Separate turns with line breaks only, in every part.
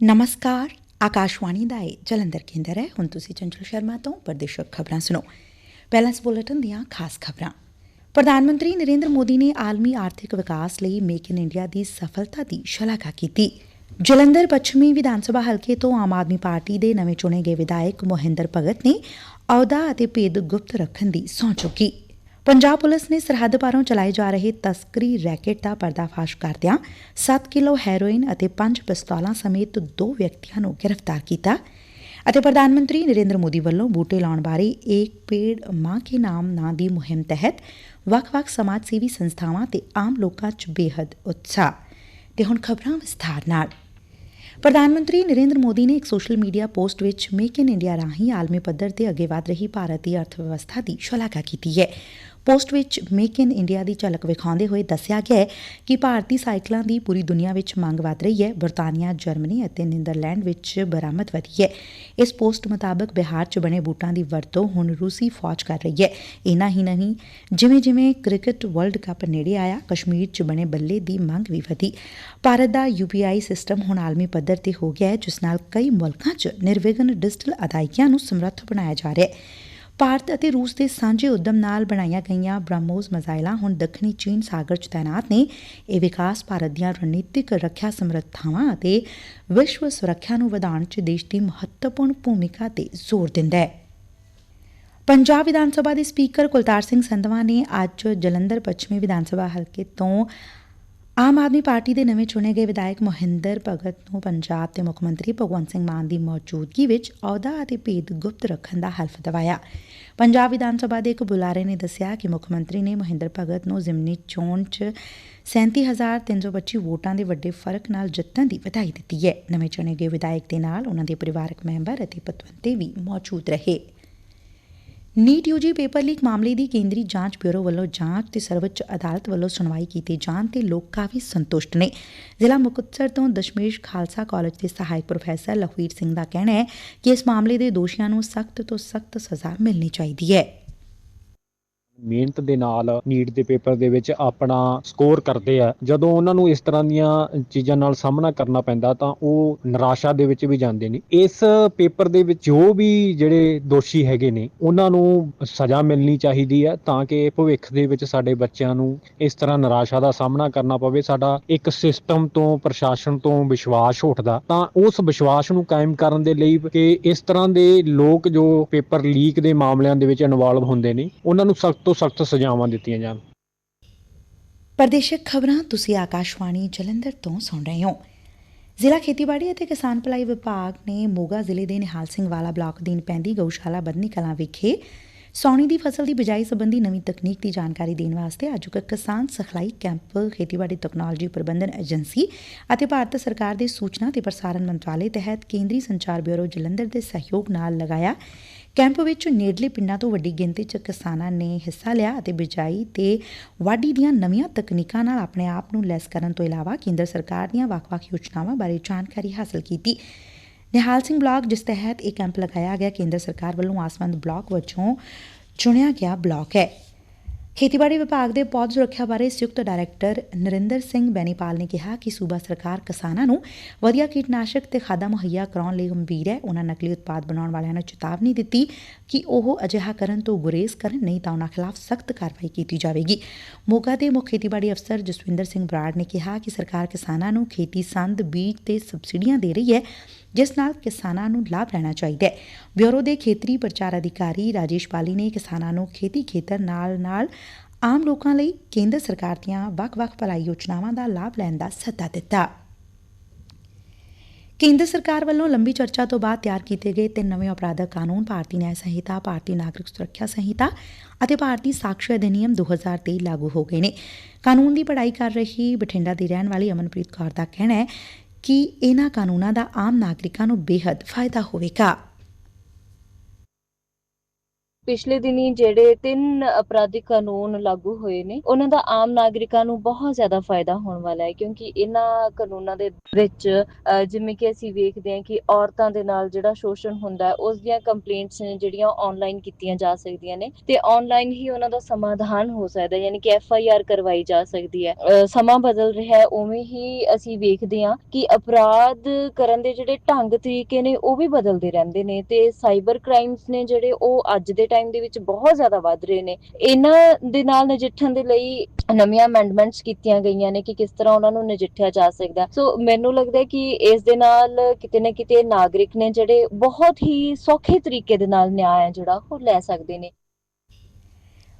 ਨਮਸਕਾਰ ਆਕਾਸ਼ਵਾਣੀ ਦਾ ਇਹ ਜਲੰਧਰ ਕੇਂਦਰ ਹੈ ਹੁਣ ਤੁਸੀਂ ਚੰਚਲ ਸ਼ਰਮਾ ਤੋਂ ਪ੍ਰਦੇਸ਼ਕ ਖਬਰਾਂ ਸੁਣੋ ਪਹਿਲਾਂ ਇਸ ਬੁਲੇਟਿਨ ਦੀਆਂ ਖਾਸ ਖਬਰਾਂ ਪ੍ਰਧਾਨ ਮੰਤਰੀ ਨਰਿੰਦਰ ਮੋਦੀ ਨੇ ਆਲਮੀ ਆਰਥਿਕ ਵਿਕਾਸ ਲਈ ਮੇਕ ਇਨ ਇੰਡੀਆ ਦੀ ਸਫਲਤਾ ਦੀ ਸ਼ਲਾਘਾ ਕੀਤੀ ਜਲੰਧਰ ਪੱਛਮੀ ਵਿਧਾਨ ਸਭਾ ਹਲਕੇ ਤੋਂ ਆਮ ਆਦਮੀ ਪਾਰਟੀ ਦੇ ਨਵੇਂ ਚੁਣੇ ਗਏ ਵਿਧਾਇਕ ਮੋਹਿੰਦਰ ਭਗਤ ਨੇ ਅਹੁਦਾ ਅਤੇ ਭੇਦ ਗੁਪਤ ਰੱਖਣ ਦੀ ਸਹੁੰ ਚੁੱਕੀ ਪੰਜਾਬ ਪੁਲਿਸ ਨੇ ਸਰਹੱਦ ਪਾਰੋਂ ਚਲਾਏ ਜਾ ਰਹੇ ਤਸਕਰੀ ਰੈਕੇਟ ਦਾ ਪਰਦਾਫਾਸ਼ ਕਰਦਿਆਂ 7 ਕਿਲੋ ਹੈਰੋਇਨ ਅਤੇ 5 ਪਿਸਤੌਲਾਂ ਸਮੇਤ ਦੋ ਵਿਅਕਤੀਆਂ ਨੂੰ ਗ੍ਰਿਫਤਾਰ ਕੀਤਾ ਅਤੇ ਪ੍ਰਧਾਨ ਮੰਤਰੀ ਨਰਿੰਦਰ ਮੋਦੀ ਵੱਲੋਂ ਬੂਟੇ ਲਾਉਣ ਬਾਰੇ ਏਕ ਪੇੜ ਮਾਂ ਕੇ ਨਾਮ ਨਾਂ ਦੀ ਮੁਹਿੰਮ ਤਹਿਤ ਵੱਖ-ਵੱਖ ਸਮਾਜ ਸੇਵੀ ਸੰਸਥਾਵਾਂ ਤੇ ਆਮ ਲੋਕਾਂ 'ਚ ਬੇਹੱਦ ਉਤਸ਼ਾਹ ਤੇ ਹੁਣ ਖਬਰਾਂ ਵਿਸਥਾਰ ਨਾਲ। ਪ੍ਰਧਾਨ ਮੰਤਰੀ ਨਰਿੰਦਰ ਮੋਦੀ ਨੇ ਇੱਕ ਸੋਸ਼ਲ ਮੀਡੀਆ ਪੋਸਟ ਵਿੱਚ ਮੇਕ ਇਨ ਇੰਡੀਆ ਰਾਹੀਂ ਆਲਮੀ ਪੱਧਰ ਤੇ ਅੱਗੇ ਵਧ ਰਹੀ ਭਾਰਤ ਦੀ ਅਰਥ ਵਿਵਸਥਾ ਦੀ ਸ਼ਲਾਘਾ ਕੀਤੀ ਹੈ। ਪੋਸਟ ਵਿੱਚ ਮੇਕ ਇਨ ਇੰਡੀਆ ਦੀ ਝਲਕ ਵਿਖਾਉਂਦੇ ਹੋਏ ਦੱਸਿਆ ਗਿਆ ਕਿ ਭਾਰਤੀ ਸਾਈਕਲਾਂ ਦੀ ਪੂਰੀ ਦੁਨੀਆ ਵਿੱਚ ਮੰਗ ਵਧ ਰਹੀ ਹੈ। ਬਰਤਾਨੀਆ, ਜਰਮਨੀ ਅਤੇ ਨੀਦਰਲੈਂਡ ਵਿੱਚ ਬਰਾਮਦ ਵਧੀ ਹੈ। ਇਸ ਪੋਸਟ ਮੁਤਾਬਕ ਬਿਹਾਰ 'ਚ ਬਣੇ ਬੂਟਾਂ ਦੀ ਵਰਤੋਂ ਹੁਣ ਰੂਸੀ ਫੌਜ ਕਰ ਰਹੀ ਹੈ। ਇਨਾ ਹੀ ਨਹੀਂ ਜਿਵੇਂ ਜਿਵੇਂ ਕ੍ਰਿਕਟ ਵਰਲਡ ਕੱਪ ਨੇੜੇ ਆਇਆ, ਕਸ਼ਮੀਰ 'ਚ ਬਣੇ ਬੱਲੇ ਦੀ ਮੰਗ ਵੀ ਵਧੀ। ਭਾਰਤ ਦਾ ਯੂਪੀਆਈ ਸਿਸਟਮ ਹੁਣ ਆਲਮੀ ਪੱਧਰ ਤੇ ਹੋ ਗਿਆ ਹੈ, ਜਿਸ ਨਾਲ ਕਈ ਮੁਲਕਾਂ 'ਚ ਨਿਰਵਿਘਨ ਡਿਜੀਟਲ ਅਦਾਇਗੀਆਂ ਨੂੰ ਸਮਰੱਥ ਬਣਾਇਆ ਜਾ ਰਿਹਾ ਹੈ। ਭਾਰਤ ਅਤੇ ਰੂਸ ਦੇ ਸਾਂਝੇ ਉਦਮ ਨਾਲ ਬਣਾਈਆਂ ਗਈਆਂ ਬ੍ਰਹਮੋਸ ਮਜ਼ਾਇਲਾਂ ਹੁਣ ਦੱਖਣੀ ਚੀਨ ਸਾਗਰ 'ਚ ਤਾਇਨਾਤ ਨੇ। ਇਹ ਵਿਕਾਸ ਭਾਰਤ ਦੀਆਂ ਰਣਨੀਤਿਕ ਰੱਖਿਆ ਸਮਰੱਥਾਵਾਂ ਅਤੇ ਵਿਸ਼ਵ ਸੁਰੱਖਿਆ ਨੂੰ ਵਧਾਉਣ 'ਚ ਦੇਸ਼ ਦੀ ਮਹੱਤਵਪੂਰਨ ਭੂਮਿਕਾ ਤੇ ਜ਼ੋਰ ਦਿੰਦਾ ਹੈ। ਪੰਜਾਬ ਵਿਧਾਨ ਸਭਾ ਦੇ ਸਪੀਕਰ ਕੁਲਤਾਰ ਸਿੰਘ ਸੰਧਵਾ ਨੇ ਅੱਜ ਜਲੰਧਰ ਪੱਛਮੀ ਵਿਧਾਨ ਸਭਾ ਹਲਕੇ ਤੋਂ ਆਮ ਆਦਮੀ ਪਾਰਟੀ ਦੇ ਨਵੇਂ ਚੁਣੇ ਗਏ ਵਿਧਾਇਕ ਮੋਹਿੰਦਰ ਭਗਤ ਨੂੰ ਪੰਜਾਬ ਦੇ ਮੁੱਖ ਮੰਤਰੀ ਭਗਵੰਤ ਸਿੰਘ ਮਾਨ ਦੀ ਮੌਜੂਦਗੀ ਵਿੱਚ ਅਹੁਦਾ ਅਤੇ ਭੇਦ ਗੁਪਤ ਰੱਖਣ ਦਾ ਹਲਫ ਦਵਾਇਆ। ਪੰਜਾਬ ਵਿਧਾਨ ਸਭਾ ਦੇ ਇੱਕ ਬੁਲਾਰੇ ਨੇ ਦੱਸਿਆ ਕਿ ਮੁੱਖ ਮੰਤਰੀ ਨੇ ਮੋਹਿੰਦਰ ਭਗਤ ਨੂੰ ਜ਼ਿਮਨੀ ਚੋਣ 'ਚ 37325 ਵੋਟਾਂ ਦੇ ਵੱਡੇ ਫ਼ਰਕ ਨਾਲ ਜਿੱਤਣ ਦੀ ਵਧਾਈ ਦਿੱਤੀ ਹੈ। ਨਵੇਂ ਚੁਣੇ ਗਏ ਵਿਧਾਇਕ ਦੇ ਨਾਲ ਉਹਨਾਂ ਦੇ ਪਰਿਵਾਰਕ ਮੈਂਬਰ ਅਤੇ ਪਤਵੰਤੇ ਵੀ ਮੌਜੂਦ ਰਹੇ। ਨੀਟ ਯੂਜੀ ਪੇਪਰ ਲੀਕ ਮਾਮਲੇ ਦੀ ਕੇਂਦਰੀ ਜਾਂਚ ਬਿਊਰੋ ਵੱਲੋਂ ਜਾਂਚ ਤੇ ਸਰਵਉੱਚ ਅਦਾਲਤ ਵੱਲੋਂ ਸੁਣਵਾਈ ਕੀਤੇ ਜਾਣ ਤੇ ਲੋਕ ਕਾਫੀ ਸੰਤੁਸ਼ਟ ਨੇ। ਜ਼ਿਲ੍ਹਾ ਮੁਕਤਸਰ ਤੋਂ ਦਸ਼ਮੇਸ਼ ਖਾਲਸਾ ਕਾਲਜ ਦੇ ਸਹਾਇਕ ਪ੍ਰੋਫੈਸਰ ਲਖਵੀਰ ਸਿੰਘ ਦਾ ਕਹਿਣਾ ਹੈ ਕਿ ਇਸ ਮਾਮਲੇ ਦੇ ਦੋਸ਼ੀਆਂ ਨੂੰ ਸਖਤ ਤੋਂ ਸਖਤ ਸਜ਼ਾ ਮਿਲਣੀ ਚਾਹੀਦੀ ਹੈ।
ਮਿਹਨਤ ਦੇ ਨਾਲ ਨੀਟ ਦੇ ਪੇਪਰ ਦੇ ਵਿੱਚ ਆਪਣਾ ਸਕੋਰ ਕਰਦੇ ਆ। ਜਦੋਂ ਉਹਨਾਂ ਨੂੰ ਇਸ ਤਰ੍ਹਾਂ ਦੀਆਂ ਚੀਜ਼ਾਂ ਨਾਲ ਸਾਹਮਣਾ ਕਰਨਾ ਪੈਂਦਾ ਤਾਂ ਉਹ ਨਿਰਾਸ਼ਾ ਦੇ ਵਿੱਚ ਵੀ ਜਾਂਦੇ ਨੇ। ਇਸ ਪੇਪਰ ਦੇ ਵਿੱਚ ਜੋ ਵੀ ਜਿਹੜੇ ਦੋਸ਼ੀ ਹੈਗੇ ਨੇ, ਉਹਨਾਂ ਨੂੰ ਸਜ਼ਾ ਮਿਲਣੀ ਚਾਹੀਦੀ ਹੈ ਤਾਂ ਕਿ ਭਵਿੱਖ ਦੇ ਵਿੱਚ ਸਾਡੇ ਬੱਚਿਆਂ ਨੂੰ ਇਸ ਤਰ੍ਹਾਂ ਨਿਰਾਸ਼ਾ ਦਾ ਸਾਹਮਣਾ ਕਰਨਾ ਪਵੇ। ਸਾਡਾ ਇੱਕ ਸਿਸਟਮ ਤੋਂ, ਪ੍ਰਸ਼ਾਸਨ ਤੋਂ ਵਿਸ਼ਵਾਸ ਉੱਠਦਾ। ਤਾਂ ਉਸ ਵਿਸ਼ਵਾਸ ਨੂੰ ਕਾਇਮ ਕਰਨ ਦੇ ਲਈ ਕਿ ਇਸ ਤਰ੍ਹਾਂ ਦੇ ਲੋਕ ਜੋ ਪੇਪਰ ਲੀਕ ਦੇ ਮਾਮਲਿਆਂ ਦੇ ਵਿੱਚ ਇਨਵੋਲਵ ਹੁੰਦੇ ਨੇ, ਉਹਨਾਂ ਨੂੰ ਸਖਤ ਤੋਂ ਸਖਤ ਸਜ਼ਾਵਾਂ ਦਿੱਤੀਆਂ ਜਾਣ।
ਪ੍ਰਦੇਸ਼ਕ ਖਬਰਾਂ ਤੁਸੀਂ ਆਕਾਸ਼ਵਾਣੀ ਜਲੰਧਰ ਤੋਂ ਸੁਣ ਰਹੇ ਹੋ। ਜ਼ਿਲ੍ਹਾ ਖੇਤੀਬਾੜੀ ਅਤੇ ਕਿਸਾਨ ਭਲਾਈ ਵਿਭਾਗ ਨੇ ਮੋਗਾ ਜ਼ਿਲ੍ਹੇ ਦੇ ਨਿਹਾਲ ਸਿੰਘ ਵਾਲਾ ਬਲਾਕ ਅਧੀਨ ਪੈਂਦੀ ਗਊਸ਼ਾਲਾ ਬਦਨੀ ਕਲਾਂ ਵਿਖੇ ਸੌਣੀ ਦੀ ਫਸਲ ਦੀ ਬਿਜਾਈ ਸੰਬੰਧੀ ਨਵੀਂ ਤਕਨੀਕ ਦੀ ਜਾਣਕਾਰੀ ਦੇਣ ਵਾਸਤੇ ਅੱਜ ਇੱਕ ਕਿਸਾਨ ਸਿਖਲਾਈ ਕੈਂਪ ਖੇਤੀਬਾੜੀ ਤਕਨਾਲੋਜੀ ਪ੍ਰਬੰਧਨ ਏਜੰਸੀ ਅਤੇ ਭਾਰਤ ਸਰਕਾਰ ਦੇ ਸੂਚਨਾ ਤੇ ਪ੍ਰਸਾਰਣ ਮੰਤਰਾਲੇ ਤਹਿਤ ਕੇਂਦਰੀ ਸੰਚਾਰ ਬਿਊਰੋ ਜਲੰਧਰ ਦੇ ਸਹਿਯੋਗ ਨਾਲ ਲਗਾਇਆ ਕੈਂਪ ਵਿੱਚ ਨੇੜਲੇ ਪਿੰਡਾਂ ਤੋਂ ਵੱਡੀ ਗਿਣਤੀ 'ਚ ਕਿਸਾਨਾਂ ਨੇ ਹਿੱਸਾ ਲਿਆ ਅਤੇ ਬਿਜਾਈ ਤੇ ਵਾਢੀ ਦੀਆਂ ਨਵੀਆਂ ਤਕਨੀਕਾਂ ਨਾਲ ਆਪਣੇ ਆਪ ਨੂੰ ਲੈਸ ਕਰਨ ਤੋਂ ਇਲਾਵਾ ਕੇਂਦਰ ਸਰਕਾਰ ਦੀਆਂ ਵੱਖ-ਵੱਖ ਯੋਜਨਾਵਾਂ ਬਾਰੇ ਜਾਣਕਾਰੀ ਹਾਸਲ ਕੀਤੀ। ਨਿਹਾਲ ਸਿੰਘ ਬਲਾਕ, ਜਿਸ ਤਹਿਤ ਇਹ ਕੈਂਪ ਲਗਾਇਆ ਗਿਆ, ਕੇਂਦਰ ਸਰਕਾਰ ਵੱਲੋਂ ਆਸਵੰਦ ਬਲਾਕ ਵਜੋਂ ਚੁਣਿਆ ਗਿਆ ਬਲਾਕ ਹੈ। ਖੇਤੀਬਾੜੀ ਵਿਭਾਗ ਦੇ ਪੌਦ ਸੁਰੱਖਿਆ ਬਾਰੇ ਸੰਯੁਕਤ ਡਾਇਰੈਕਟਰ ਨਰਿੰਦਰ ਸਿੰਘ ਬੈਨੀਪਾਲ ਨੇ ਕਿਹਾ ਕਿ ਸੂਬਾ ਸਰਕਾਰ ਕਿਸਾਨਾਂ ਨੂੰ ਵਧੀਆ ਕੀਟਨਾਸ਼ਕ ਤੇ ਖਾਦਾਂ ਮੁਹੱਈਆ ਕਰਾਉਣ ਲਈ ਗੰਭੀਰ ਹੈ। ਉਹਨਾਂ ਨਕਲੀ ਉਤਪਾਦ ਬਣਾਉਣ ਵਾਲਿਆਂ ਨੂੰ ਚੇਤਾਵਨੀ ਦਿੱਤੀ ਕਿ ਉਹ ਅਜਿਹਾ ਕਰਨ ਤੋਂ ਗੁਰੇਜ਼ ਕਰਨ, ਨਹੀਂ ਤਾਂ ਉਹਨਾਂ ਖਿਲਾਫ ਸਖਤ ਕਾਰਵਾਈ ਕੀਤੀ ਜਾਵੇਗੀ। ਮੋਗਾ ਦੇ ਮੁੱਖ ਖੇਤੀਬਾੜੀ ਅਫਸਰ ਜਸਵਿੰਦਰ ਸਿੰਘ ਬਰਾੜ ਨੇ ਕਿਹਾ ਕਿ ਸਰਕਾਰ ਕਿਸਾਨਾਂ ਨੂੰ ਖੇਤੀ ਸੰਦ, ਬੀਜ ਤੇ ਸਬਸਿਡੀਆਂ ਦੇ ਰਹੀ ਹੈ, ਜਿਸ ਨਾਲ ਕਿਸਾਨਾਂ ਨੂੰ ਲਾਭ ਲੈਣਾ ਚਾਹੀਦਾ ਹੈ। ਬਿਊਰੋ ਦੇ ਖੇਤਰੀ ਪ੍ਰਚਾਰ ਅਧਿਕਾਰੀ ਰਾਜੇਸ਼ ਪਾਲੀ ਨੇ ਕਿਸਾਨਾਂ ਨੂੰ ਖੇਤੀ ਖੇਤਰ ਨਾਲ ਨਾਲ ਆਮ ਲੋਕਾਂ ਲਈ ਕੇਂਦਰ ਸਰਕਾਰ ਦੀਆਂ ਵੱਖ-ਵੱਖ ਭਲਾਈ ਯੋਜਨਾਵਾਂ ਦਾ ਲਾਭ ਲੈਣ ਦਾ ਸੱਦਾ ਦਿੱਤਾ। ਕੇਂਦਰ ਸਰਕਾਰ ਵੱਲੋਂ ਲੰਬੀ ਚਰਚਾ ਤੋਂ ਬਾਅਦ ਤਿਆਰ ਕੀਤੇ ਗਏ ਤਿੰਨ ਨਵੇਂ ਅਪਰਾਧਕ ਕਾਨੂੰਨ, ਭਾਰਤੀ ਨਿਆਂ ਸੰਹਿਤਾ, ਭਾਰਤੀ ਨਾਗਰਿਕ ਸੁਰੱਖਿਆ ਸੰਹਿਤਾ ਅਤੇ ਭਾਰਤੀ ਸਾਕਸ਼ੀ ਅਧਿਨਿਯਮ 2023 ਲਾਗੂ ਹੋ ਗਏ ਨੇ। ਕਾਨੂੰਨ ਦੀ ਪੜ੍ਹਾਈ ਕਰ ਰਹੀ ਬਠਿੰਡਾ ਦੀ ਰਹਿਣ ਵਾਲੀ ਅਮਨਪ੍ਰੀਤ ਕੌਰ ਦਾ ਕਹਿਣਾ ਹੈ ਕਿ ਇਹਨਾਂ ਕਾਨੂੰਨਾਂ ਦਾ ਆਮ ਨਾਗਰਿਕਾਂ ਨੂੰ ਬੇਹੱਦ ਫਾਇਦਾ ਹੋਵੇਗਾ।
ਪਿਛਲੇ ਦਿਨੀ ਜਿਹੜੇ ਤਿੰਨ ਅਪਰਾਧਿਕ ਕਾਨੂੰਨ ਲਾਗੂ ਹੋਏ ਨੇ, ਉਹਨਾਂ ਦਾ ਆਮ ਨਾਗਰਿਕਾਂ ਨੂੰ ਬਹੁਤ ਜ਼ਿਆਦਾ ਫਾਇਦਾ ਹੋਣ ਵਾਲਾ ਹੈ, ਕਿਉਂਕਿ ਇਹਨਾਂ ਕਾਨੂੰਨਾਂ ਦੇ ਵਿੱਚ ਜਿਵੇਂ ਕਿ ਅਸੀਂ ਵੇਖਦੇ ਹਾਂ ਕਿ ਔਰਤਾਂ ਦੇ ਨਾਲ ਜਿਹੜਾ ਸ਼ੋਸ਼ਣ ਹੁੰਦਾ ਉਸ ਦੀਆਂ ਕੰਪਲੇਂਟਸ ਨੇ ਜਿਹੜੀਆਂ ਆਨਲਾਈਨ ਕੀਤੀਆਂ ਜਾ ਸਕਦੀਆਂ ਨੇ, ਤੇ ਆਨਲਾਈਨ ਹੀ ਉਹਨਾਂ ਦਾ ਸਮਾਧਾਨ ਹੋ ਸਕਦਾ ਹੈ, ਯਾਨੀ ਕਿ ਐਫ ਆਈ ਆਰ ਕਰਵਾਈ ਜਾ ਸਕਦੀ ਹੈ। ਸਮਾਂ ਬਦਲ ਰਿਹਾ ਹੈ, ਉਵੇਂ ਹੀ ਅਸੀਂ ਵੇਖਦੇ ਹਾਂ ਕਿ ਅਪਰਾਧ ਕਰਨ ਦੇ ਜਿਹੜੇ ਢੰਗ ਤਰੀਕੇ ਨੇ, ਉਹ ਵੀ ਬਦਲਦੇ ਰਹਿੰਦੇ ਨੇ, ਤੇ ਸਾਈਬਰ ਕ੍ਰਾਈਮਸ ਨੇ ਜਿਹੜੇ ਉਹ ਅੱਜ ਦੇ ਟਾਈਮ ਦੇ ਵਿੱਚ ਬਹੁਤ ਜ਼ਿਆਦਾ ਵੱਧ ਰਹੇ ਨੇ। ਇਹਨਾਂ ਦੇ ਨਾਲ ਨਜਿੱਠਣ ਦੇ ਲਈ ਨਵੀਆਂ ਅਮੈਂਡਮੈਂਟਸ ਕੀਤੀਆਂ ਗਈਆਂ ਨੇ ਕਿ ਕਿਸ ਤਰ੍ਹਾਂ ਉਹਨਾਂ ਨੂੰ ਨਜਿੱਠਿਆ ਜਾ ਸਕਦਾ ਸੋ ਮੈਨੂੰ ਲੱਗਦਾ ਹੈ ਕਿ ਇਸ ਦੇ ਨਾਲ ਕਿਤੇ ਨਾ ਕਿਤੇ ਨਾਗਰਿਕ ਨੇ ਜਿਹੜੇ ਬਹੁਤ ਹੀ ਸੌਖੇ ਤਰੀਕੇ ਦੇ ਨਾਲ ਨਿਆਂ ਹੈ ਜਿਹੜਾ, ਉਹ ਲੈ ਸਕਦੇ ਨੇ।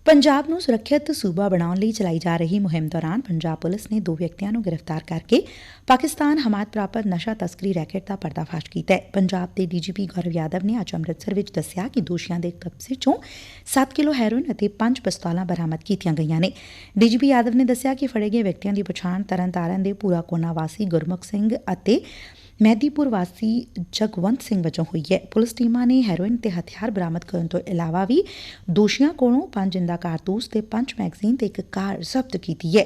ਪੰਜਾਬ ਨੂੰ ਸੁਰੱਖਿਅਤ ਸੂਬਾ ਬਣਾਉਣ ਲਈ ਚਲਾਈ ਜਾ ਰਹੀ ਮੁਹਿੰਮ ਦੌਰਾਨ ਪੰਜਾਬ ਪੁਲਿਸ ਨੇ ਦੋ ਵਿਅਕਤੀਆਂ ਨੂੰ ਗ੍ਰਿਫਤਾਰ ਕਰਕੇ ਪਾਕਿਸਤਾਨ ਹਮਾਇਤ ਪ੍ਰਾਪਤ ਨਸ਼ਾ ਤਸਕਰੀ ਰੈਕੇਟ ਦਾ ਪਰਦਾਫਾਸ਼ ਕੀਤਾ ਹੈ। ਪੰਜਾਬ ਦੇ ਡੀਜੀਪੀ ਗੌਰਵ ਯਾਦਵ ਨੇ ਅੱਜ ਅੰਮ੍ਰਿਤਸਰ ਵਿੱਚ ਦੱਸਿਆ ਕਿ ਦੋਸ਼ੀਆਂ ਦੇ ਕਬਜ਼ੇ ਚੋਂ 7 ਕਿਲੋ ਹੈਰੋਇਨ ਅਤੇ 5 ਪਿਸਤੌਲਾਂ ਬਰਾਮਦ ਕੀਤੀਆਂ ਗਈਆਂ ਨੇ। ਡੀਜੀਪੀ ਯਾਦਵ ਨੇ ਦੱਸਿਆ ਕਿ ਫੜੇ ਗਏ ਵਿਅਕਤੀਆਂ ਦੀ ਪਛਾਣ ਤਰਨਤਾਰਨ ਦੇ ਪੂਰਾ ਕੋਨਾ ਵਾਸੀ ਗੁਰਮੁਖ ਸਿੰਘ ਅਤੇ ਮਹਿਦੀਪੁਰ ਵਾਸੀ ਜਗਵੰਤ ਸਿੰਘ ਵਜੋਂ ਹੋਈ ਹੈ। ਪੁਲਿਸ ਟੀਮਾਂ ਨੇ ਹੈਰੋਇਨ ਤੇ ਹਥਿਆਰ ਬਰਾਮਦ ਕਰਨ ਤੋਂ ਇਲਾਵਾ ਵੀ ਦੋਸ਼ੀਆਂ ਕੋਲੋਂ ਪੰਜ ਜਿੰਦਾ ਕਾਰਤੂਸ ਤੇ ਪੰਜ ਮੈਗਜ਼ੀਨ ਤੇ ਇੱਕ ਕਾਰ ਜ਼ਬਤ ਕੀਤੀ ਹੈ।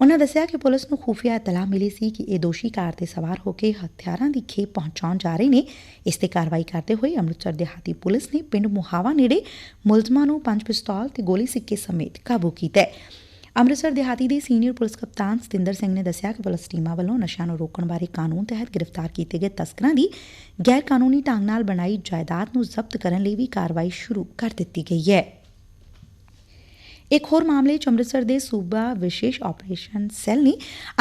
ਉਹਨਾਂ ਦੱਸਿਆ ਕਿ ਪੁਲਿਸ ਨੂੰ ਖੂਫੀਆ ਇਤਲਾਹ ਮਿਲੀ ਸੀ ਕਿ ਇਹ ਦੋਸ਼ੀ ਕਾਰ ਤੇ ਸਵਾਰ ਹੋ ਕੇ ਹਥਿਆਰਾਂ ਦੀ ਖੇਪ ਪਹੁੰਚਾਉਣ ਜਾ ਰਹੇ ਨੇ। ਇਸ ਤੇ ਕਾਰਵਾਈ ਕਰਦੇ ਹੋਏ ਅੰਮ੍ਰਿਤਸਰ ਦਿਹਾਤੀ ਪੁਲਿਸ ਨੇ ਪਿੰਡ ਮੁਹਾਵਾ ਨੇੜੇ ਮੁਲਜ਼ਮਾਂ ਨੂੰ ਪੰਜ ਪਿਸਤੌਲ ਤੇ ਗੋਲੀ ਸਿੱਕੇ ਸਮੇਤ ਕਾਬੂ ਕੀਤਾ ਹੈ। ਅੰਮ੍ਰਿਤਸਰ ਦਿਹਾਤੀ ਦੇ ਸੀਨੀਅਰ ਪੁਲਿਸ ਕਪਤਾਨ ਸਤਿੰਦਰ ਸਿੰਘ ਨੇ ਦੱਸਿਆ ਕਿ ਪੁਲਿਸ ਟੀਮਾਂ ਵੱਲੋਂ ਨਸ਼ਿਆਂ ਨੂੰ ਰੋਕਣ ਬਾਰੇ ਕਾਨੂੰਨ ਤਹਿਤ ਗ੍ਰਿਫਤਾਰ ਕੀਤੇ ਗਏ ਤਸਕਰਾਂ ਦੀ ਗੈਰ ਕਾਨੂੰਨੀ ਢੰਗ ਨਾਲ ਬਣਾਈ ਜਾਇਦਾਦ ਨੂੰ ਜ਼ਬਤ ਕਰਨ ਲਈ ਵੀ ਕਾਰਵਾਈ ਸ਼ੁਰੂ ਕਰ ਦਿੱਤੀ ਗਈ ਹੈ। ਇੱਕ ਹੋਰ ਮਾਮਲੇ 'ਚ ਅੰਮ੍ਰਿਤਸਰ ਦੇ ਸੂਬਾ ਵਿਸ਼ੇਸ਼ ਆਪਰੇਸ਼ਨ ਸੈੱਲ ਨੇ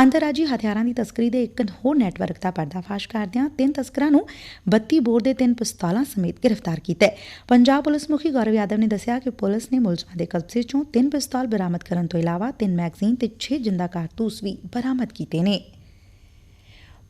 ਅੰਤਰਰਾਜੀ ਹਥਿਆਰਾਂ ਦੀ ਤਸਕਰੀ ਦੇ ਇੱਕ ਹੋਰ ਨੈਟਵਰਕ ਦਾ ਪਰਦਾਫਾਸ਼ ਕਰਦਿਆਂ ਤਿੰਨ ਤਸਕਰਾਂ ਨੂੰ 32 ਬੋਰ ਦੇ ਤਿੰਨ ਪਿਸਤੌਲਾਂ ਸਮੇਤ ਗ੍ਰਿਫਤਾਰ ਕੀਤਾ ਹੈ। ਪੰਜਾਬ ਪੁਲਿਸ ਮੁਖੀ ਗੌਰਵ ਯਾਦਵ ਨੇ ਦੱਸਿਆ ਕਿ ਪੁਲਿਸ ਨੇ ਮੁਲਜ਼ਮਾਂ ਦੇ ਕਬਜ਼ੇ 'ਚੋਂ ਤਿੰਨ ਪਿਸਤੌਲ ਬਰਾਮਦ ਕਰਨ ਤੋਂ ਇਲਾਵਾ ਤਿੰਨ ਮੈਗਜ਼ੀਨ ਤੇ 6 ਜਿੰਦਾ ਕਾਰਤੂਸ ਵੀ ਬਰਾਮਦ ਕੀਤੇ ਨੇ।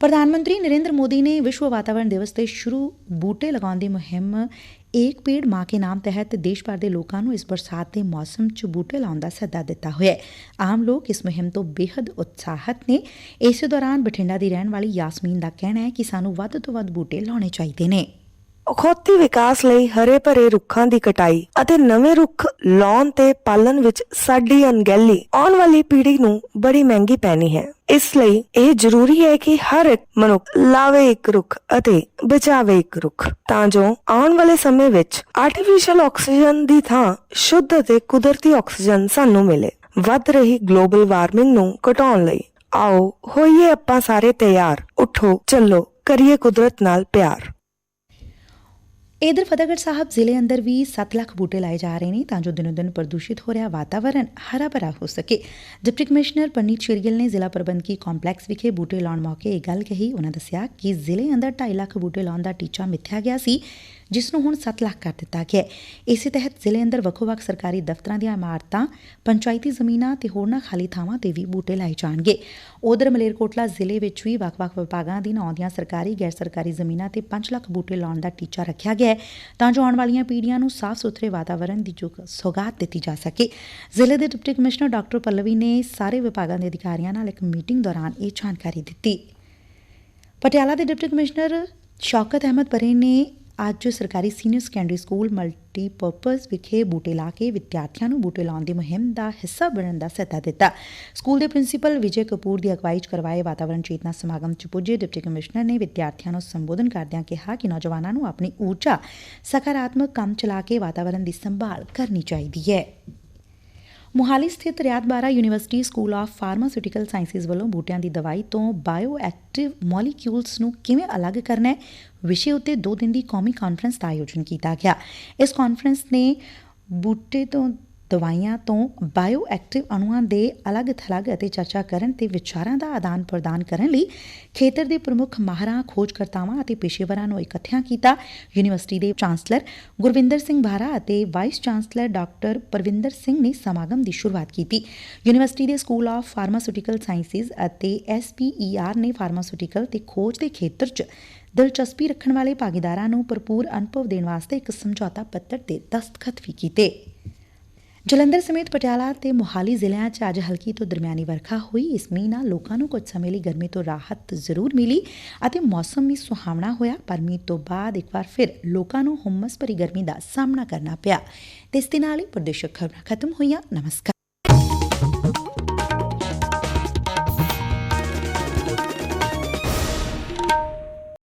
ਪ੍ਰਧਾਨ ਮੰਤਰੀ ਨਰਿੰਦਰ ਮੋਦੀ ਨੇ ਵਿਸ਼ਵ ਵਾਤਾਵਰਣ ਦਿਵਸ ਤੇ ਸ਼ੁਰੂ ਬੂਟੇ ਲਗਾਉਣ ਦੀ ਮੁਹਿੰਮ ਏਕ ਪੇੜ ਮਾਂ ਕੇ ਨਾਮ ਤਹਿਤ ਦੇਸ਼ ਭਰ ਦੇ ਲੋਕਾਂ ਨੂੰ ਇਸ ਬਰਸਾਤ ਦੇ ਮੌਸਮ 'ਚ ਬੂਟੇ ਲਾਉਣ ਦਾ ਸੱਦਾ ਦਿੱਤਾ ਹੋਇਆ ਹੈ। ਆਮ ਲੋਕ ਇਸ ਮੁਹਿੰਮ ਤੋਂ ਬੇਹੱਦ ਉਤਸ਼ਾਹਤ ਨੇ। ਇਸੇ ਦੌਰਾਨ ਬਠਿੰਡਾ ਦੀ ਰਹਿਣ ਵਾਲੀ ਯਾਸਮੀਨ ਦਾ ਕਹਿਣਾ ਹੈ ਕਿ ਸਾਨੂੰ ਵੱਧ ਤੋਂ ਵੱਧ ਬੂਟੇ ਲਾਉਣੇ ਚਾਹੀਦੇ ਨੇ।
ਅਖੌਤੀ ਵਿਕਾਸ ਲਈ ਹਰੇ ਭਰੇ ਰੁੱਖਾਂ ਦੀ ਕਟਾਈ ਅਤੇ ਨਵੇਂ ਰੁੱਖ ਲਾਉਣ ਤੇ ਪਾਲਣ ਵਿੱਚ ਸਾਡੀ ਅਣਗਹਿਲੀ ਆਉਣ ਵਾਲੀ ਪੀੜ੍ਹੀ ਨੂੰ ਬੜੀ ਮਹਿੰਗੀ ਪੈਣੀ ਹੈ। ਇਸ ਲਈ ਇਹ ਜ਼ਰੂਰੀ ਹੈ ਕਿ ਹਰ ਇੱਕ ਮਨੁੱਖ ਲਾਵੇ ਇੱਕ ਰੁੱਖ ਅਤੇ ਬਚਾਵੇ ਇੱਕ ਰੁੱਖ, ਤਾਂ ਜੋ ਆਉਣ ਵਾਲੇ ਸਮੇਂ ਵਿੱਚ ਆਰਟੀਫੀਸ਼ੀਅਲ ਆਕਸੀਜਨ ਦੀ ਥਾਂ ਸ਼ੁੱਧ ਅਤੇ ਕੁਦਰਤੀ ਆਕਸੀਜਨ ਸਾਨੂੰ ਮਿਲੇ। ਵੱਧ ਰਹੀ ਗਲੋਬਲ ਵਾਰਮਿੰਗ ਨੂੰ ਘਟਾਉਣ ਲਈ ਆਓ ਹੋਈਏ ਆਪਾਂ ਸਾਰੇ ਤਿਆਰ, ਉਠੋ, ਚੱਲੋ, ਕਰੀਏ ਕੁਦਰਤ ਨਾਲ ਪਿਆਰ।
ਇਧਰ ਫਤਿਹਗੜ੍ਹ ਸਾਹਿਬ ਜ਼ਿਲ੍ਹੇ ਅੰਦਰ ਵੀ 7 ਲੱਖ ਬੂਟੇ ਲਾਏ ਜਾ ਰਹੇ ਨੇ ਤਾਂ ਜੋ ਦਿਨੋ ਦਿਨ ਪ੍ਰਦੂਸ਼ਿਤ ਹੋ ਰਿਹਾ ਵਾਤਾਵਰਣ ਹਰਾ ਭਰਾ ਹੋ ਸਕੇ। ਡਿਪਟੀ ਕਮਿਸ਼ਨਰ ਪਰਨੀਤ ਸ਼ੇਰਗਿੱਲ ਨੇ ਜ਼ਿਲ੍ਹਾ ਪ੍ਰਬੰਧਕੀ ਕੰਪਲੈਕਸ ਵਿਖੇ ਬੂਟੇ ਲਾਉਣ ਮੌਕੇ ਇਹ ਗੱਲ ਕਹੀ। ਉਹਨਾਂ ਦੱਸਿਆ ਕਿ ਜ਼ਿਲ੍ਹੇ ਅੰਦਰ 2.5 ਲੱਖ ਬੂਟੇ ਲਾਉਣ ਦਾ ਟੀਚਾ ਮਿੱਥਿਆ ਗਿਆ ਸੀ। ਜਿਸ ਨੂੰ ਹੁਣ 7 ਲੱਖ ਕਰ ਦਿੱਤਾ ਗਿਆ ਇਸੇ ਤਹਿਤ ਜ਼ਿਲ੍ਹੇ ਅੰਦਰ ਵੱਖੋ-ਵੱਖ ਸਰਕਾਰੀ ਦਫ਼ਤਰਾਂ ਦੀਆਂ ਇਮਾਰਤਾਂ, ਪੰਚਾਇਤੀ ਜ਼ਮੀਨਾਂ ਤੇ ਹੋਰਨਾਂ ਖਾਲੀ ਥਾਵਾਂ ਤੇ ਵੀ ਬੂਟੇ ਲਾਏ ਜਾਣਗੇ। ਉਧਰ ਮਲੇਰਕੋਟਲਾ ਜ਼ਿਲ੍ਹੇ ਵਿੱਚ ਵੀ ਵੱਖ-ਵੱਖ ਵਿਭਾਗਾਂ ਦੀ ਆਉਂਦੀਆਂ ਸਰਕਾਰੀ ਗੈਰ ਸਰਕਾਰੀ ਜ਼ਮੀਨਾਂ ਤੇ 5 ਲੱਖ ਬੂਟੇ ਲਾਉਣ ਦਾ ਟੀਚਾ ਰੱਖਿਆ ਗਿਆ ਤਾਂ ਜੋ ਆਉਣ ਵਾਲੀਆਂ ਪੀੜ੍ਹੀਆਂ ਨੂੰ ਸਾਫ਼ ਸੁਥਰੇ ਵਾਤਾਵਰਣ ਦੀ ਜੋ ਸੌਗਾਤ ਦਿੱਤੀ ਜਾ ਸਕੇ। ਜ਼ਿਲ੍ਹੇ ਦੇ ਡਿਪਟੀ ਕਮਿਸ਼ਨਰ ਡਾਕਟਰ ਪੱਲਵੀ ਨੇ ਸਾਰੇ ਵਿਭਾਗਾਂ ਦੇ ਅਧਿਕਾਰੀਆਂ ਨਾਲ ਇੱਕ ਮੀਟਿੰਗ ਦੌਰਾਨ ਇਹ ਜਾਣਕਾਰੀ ਦਿੱਤੀ। ਪਟਿਆਲਾ ਦੇ ਡਿਪਟੀ ਕਮਿਸ਼ਨਰ ਸ਼ੌਕਤ ਅਹਿਮਦ ਪਰੇ ਨੇ ਅੱਜ ਸਰਕਾਰੀ ਸੀਨੀਅਰ ਸੈਕੰਡਰੀ ਸਕੂਲ ਮਲਟੀਪਰਪਸ ਵਿਖੇ ਬੂਟੇ ਲਾ ਕੇ ਵਿਦਿਆਰਥੀਆਂ ਨੂੰ ਬੂਟੇ ਲਾਉਣ ਦੀ ਮੁਹਿੰਮ ਦਾ ਹਿੱਸਾ ਬਣਨ ਦਾ ਸੱਦਾ ਦਿੱਤਾ। ਸਕੂਲ ਦੇ ਪ੍ਰਿੰਸੀਪਲ ਵਿਜੇ ਕਪੂਰ ਦੀ ਅਗਵਾਈ 'ਚ ਕਰਵਾਏ ਵਾਤਾਵਰਣ ਚੇਤਨਾ ਸਮਾਗਮ 'ਚ ਪੁੱਜੇ ਡਿਪਟੀ ਕਮਿਸ਼ਨਰ ਨੇ ਵਿਦਿਆਰਥੀਆਂ ਨੂੰ ਸੰਬੋਧਨ ਕਰਦਿਆਂ ਕਿਹਾ ਕਿ ਨੌਜਵਾਨਾਂ ਨੂੰ ਆਪਣੀ ਊਰਜਾ, ਸਕਾਰਾਤਮਕ ਕੰਮ ਚਲਾ ਕੇ ਵਾਤਾਵਰਣ ਦੀ ਸੰਭਾਲ ਕਰਨੀ ਚਾਹੀਦੀ ਹੈ। ਮੁਹਾਲੀ ਸਥਿਤ Rayat Bahra university school of pharmaceutical sciences ਵੱਲੋਂ ਬੂਟਿਆਂ ਦੀ ਦਵਾਈ ਤੋਂ ਬਾਇਓ ਐਕਟਿਵ ਮੋਲੀਕਿਊਲਸ ਨੂੰ ਕਿਵੇਂ ਅਲੱਗ ਕਰਨਾ ਹੈ, ਵਿਸ਼ੇ ਉੱਤੇ 2 ਦਿਨ ਦੀ ਕੌਮੀ ਕਾਨਫਰੰਸ ਦਾ ਆਯੋਜਨ ਕੀਤਾ ਗਿਆ। ਇਸ ਕਾਨਫਰੰਸ ਨੇ ਬੂਟੇ ਤੋਂ ਦਵਾਈਆਂ ਤੋਂ ਬਾਇਓ ਐਕਟਿਵ ਅਣੂਆਂ ਦੇ ਅਲੱਗ-ਥਲੱਗ ਅਤੇ ਚਰਚਾ ਕਰਨ ਤੇ ਵਿਚਾਰਾਂ ਦਾ ਆਦਾਨ ਪ੍ਰਦਾਨ ਕਰਨ ਲਈ ਖੇਤਰ ਦੇ ਪ੍ਰਮੁੱਖ ਮਾਹਰਾਂ, ਖੋਜਕਰਤਾਵਾਂ ਅਤੇ ਪੇਸ਼ੇਵਰਾਂ ਨੂੰ ਇਕੱਠਿਆਂ ਕੀਤਾ ਯੂਨੀਵਰਸਿਟੀ ਦੇ ਚਾਂਸਲਰ ਗੁਰਵਿੰਦਰ ਸਿੰਘ ਭਾਰਾ ਅਤੇ vice chancellor doctor Parwinder Singh ਨੇ ਸਮਾਗਮ ਦੀ ਸ਼ੁਰੂਆਤ ਕੀਤੀ। ਯੂਨੀਵਰਸਿਟੀ ਦੇ ਸਕੂਲ ਆਫ ਫਾਰਮਾਸਿਊਟੀਕਲ ਸਾਇੰਸਿਜ਼ ਅਤੇ ਐਸਪੀਈਆਰ ਨੇ ਫਾਰਮਾਸਿਊਟੀਕਲ ਤੇ ਖੋਜ ਦੇ ਖੇਤਰ 'ਚ ਦਿਲਚਸਪੀ ਰੱਖਣ ਵਾਲੇ ਭਾਗੀਦਾਰਾਂ ਨੂੰ ਭਰਪੂਰ ਅਨੁਭਵ ਦੇਣ ਵਾਸਤੇ ਇੱਕ ਸਮਝੌਤਾ ਪੱਤਰ ਤੇ ਦਸਤਖਤ ਵੀ ਕੀਤੇ। ਜਲੰਧਰ ਸਮੇਤ ਪਟਿਆਲਾ ਤੇ ਮੋਹਾਲੀ ਜ਼ਿਲ੍ਹਿਆਂ 'ਚ ਅੱਜ ਹਲਕੀ ਤੋਂ ਦਰਮਿਆਨੀ ਵਰਖਾ ਹੋਈ। ਇਸ ਮੀਂਹ ਨਾਲ ਲੋਕਾਂ ਨੂੰ ਕੁਝ ਸਮੇਂ ਲਈ ਗਰਮੀ ਤੋਂ ਰਾਹਤ ਜ਼ਰੂਰ ਮਿਲੀ ਅਤੇ ਮੌਸਮ ਵੀ ਸੁਹਾਵਣਾ ਹੋਇਆ। ਪਰ ਮੀਂਹ ਤੋਂ ਬਾਅਦ ਇੱਕ ਵਾਰ ਫਿਰ ਲੋਕਾਂ ਨੂੰ ਹੁਮਸ ਭਰੀ ਗਰਮੀ ਦਾ ਸਾਹਮਣਾ ਕਰਨਾ ਪਿਆ। ਤੇ ਇਸ ਦੇ ਨਾਲ ਹੀ ਪ੍ਰਦੇਸ਼ਕ ਖਬਰਾਂ ਖਤਮ ਹੋਈਆਂ। ਨਮਸਕਾਰ।